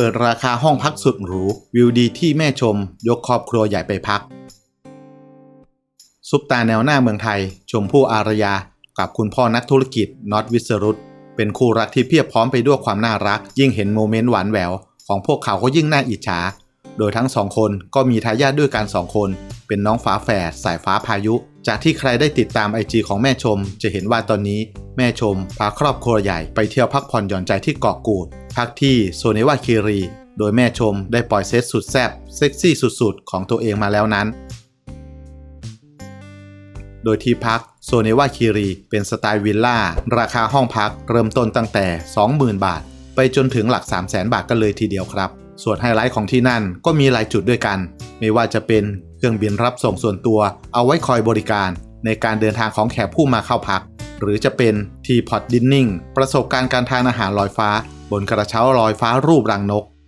เปิดราคาห้องพักสุดหรู วิวดีที่แม่ชม ยกครอบครัวใหญ่ไปพัก ซุปตาแนวหน้าเมืองไทย ชมพู่อารยา กับคุณพ่อนักธุรกิจน็อตวิสรุตเป็นคู่รักที่เพียบพร้อมไปด้วยความน่ารัก ยิ่งเห็นโมเมนต์หวานแหวว ของพวกเขาก็ยิ่งน่าอิจฉา โดยทั้งสองคนก็มีทายาทด้วยกันสองคน เป็นน้องฝาแฝดสายฟ้าพายุ จากที่ใครได้ติดตามไอจีของแม่ชม จะเห็นว่าตอนนี้แม่ชม พาครอบครัวใหญ่ไปเที่ยวพักผ่อนหย่อนใจที่เกาะกูด พักที่โซเนวาคีรี โดยแม่ชมได้ปล่อยเซตสุดแซ่บเซ็กซี่สุดๆ ของตัวเองมาแล้วนั้น โดยที่พักโซเนวาคีรีเป็นสไตล์วิลล่าราคาห้องพักเริ่มต้นตั้งแต่ 20,000 บาท ไปจนถึงหลัก 3 0 0 0 0 0 บาทกันเลยทีเดียวครับส่วนไฮไลท์ของที่นั่นก็มีหลายจุดด้วยกัน ไม่ว่าจะเป็น เครื่องบินรับส่งส่วนตัวเอาไว้คอยบริการในการเดินทางของแขกผู้มาเข้าพัก หรือจะเป็นทีพอตดินนิ่งประสบการณ์การทานอาหารลอยฟ้า บนกระเช้าลอยฟ้ารูปรังนก